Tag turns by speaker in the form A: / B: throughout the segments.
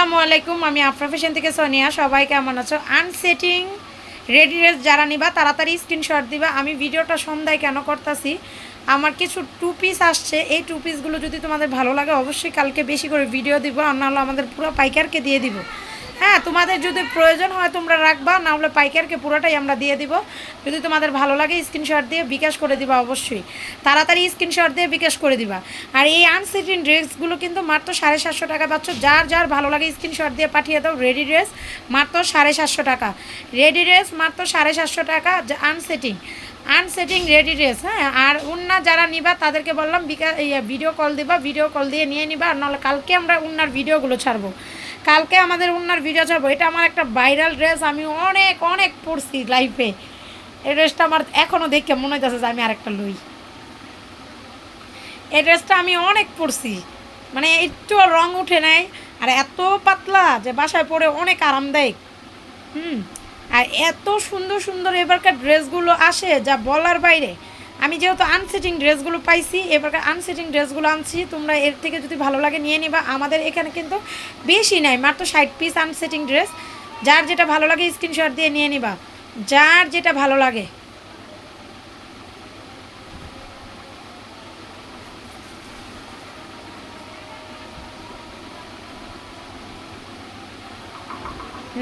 A: আসসালামু আলাইকুম, আমি আফরা থেকে সোনিয়া। সবাই কেমন আছো? আনসেটিং রেডি ড্রেস যারা নিবা, তাড়াতাড়ি স্ক্রিনশট দিবা। আমি ভিডিওটা সন্ধ্যায় কেন করতেছি? আমার কিছু টু পিস আসছে। এই টু পিসগুলো যদি তোমাদের ভালো লাগে, অবশ্যই কালকে বেশি করে ভিডিও দিব। আর নাহলে আমাদের পুরো পাইকারকে দিয়ে দিব। হ্যাঁ তোমাদের যদি প্রয়োজন হয় তোমরা রাখবা, না হলে পাইকারকে পুরোটাই আমরা দিয়ে দিব। যদি তোমাদের ভালো লাগে স্ক্রিনশট দিয়ে বিকাশ করে দিবা অবশ্যই। তাড়াতাড়ি স্ক্রিনশট দিয়ে বিকাশ করে দিবা। আর এই আনসিটিং ড্রেসগুলো কিন্তু মাত্র সাড়ে সাতশো টাকা পাচ্ছ। যার যার ভালো লাগে স্ক্রিনশট দিয়ে পাঠিয়ে দাও রেডি ড্রেস মাত্র সাড়ে সাতশো টাকা। রেডি ড্রেস মাত্র সাড়ে সাতশো টাকা আনসেটিং আনসেটিং রেডি ড্রেস হ্যাঁ? আর উন্না যারা নিবা, তাদেরকে বললাম বিকাশ ভিডিও কল দিবা ভিডিও কল দিয়ে নিয়ে নিবা, আর নাহলে কালকে আমরা উন্নার ভিডিওগুলো ছাড়বো। কালকে আমাদের উন্নার ভিডিও ছাড়বো। এটা আমার একটা ভাইরাল ড্রেস আমি অনেক অনেক পড়ছি লাইফে এই ড্রেসটা আমার এখনও দেখে মনে হইতেছে যে আমি আরেকটা লই। এই ড্রেসটা আমি অনেক পরছি। মানে একটু রং উঠে নেয় আর এত পাতলা যে বাসায় পরে অনেক আরামদায়ক। হুম। আর এত সুন্দর সুন্দর এবারকার ড্রেসগুলো আসে যা বলার বাইরে। আমি যেহেতু আনসেটিং ড্রেসগুলো পাইছি, এবারকার আনসেটিং ড্রেসগুলো আনছি, তোমরা এর থেকে যদি ভালো লাগে নিয়ে নিবা। আমাদের এখানে কিন্তু বেশি নাই, মাত্র ষাট পিস আনসেটিং ড্রেস যার যেটা ভালো লাগে স্ক্রিনশট দিয়ে নিয়ে নিবা। যার যেটা ভালো লাগে।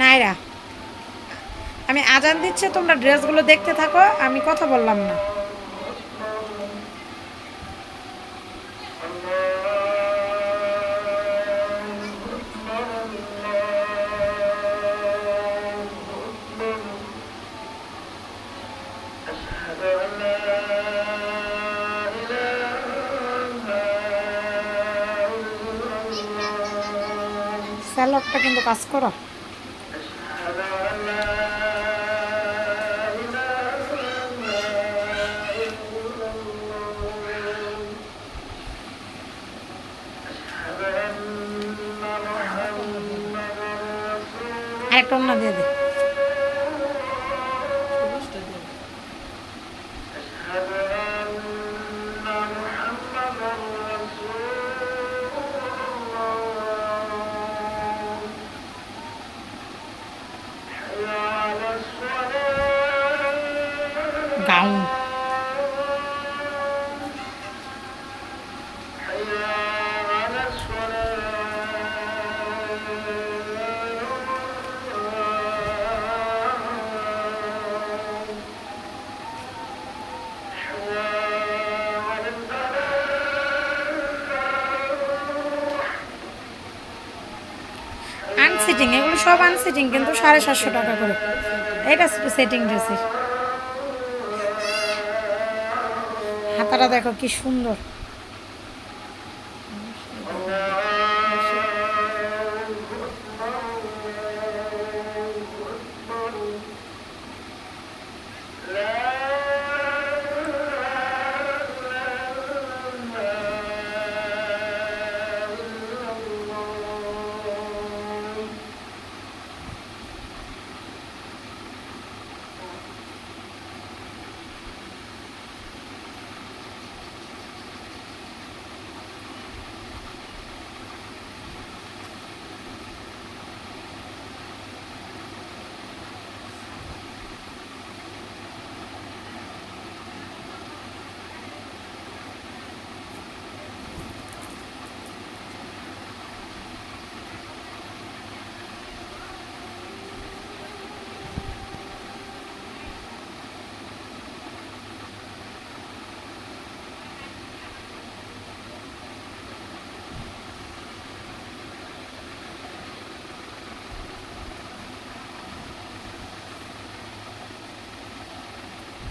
A: নাইরা আমি আজান দিচ্ছে, তোমরা ড্রেসগুলো দেখতে থাকো, আমি কথা বললাম না। স্যালাডটা কিন্তু কাজ করো। আরেকটা অন্য দিয়ে দে। গাউন। আনসিটিং এগুলো সব আনসিটিং কিন্তু সাড়ে সাতশো টাকা করে। এটা সেটিং ড্রেসের হাতাটা দেখো কি সুন্দর।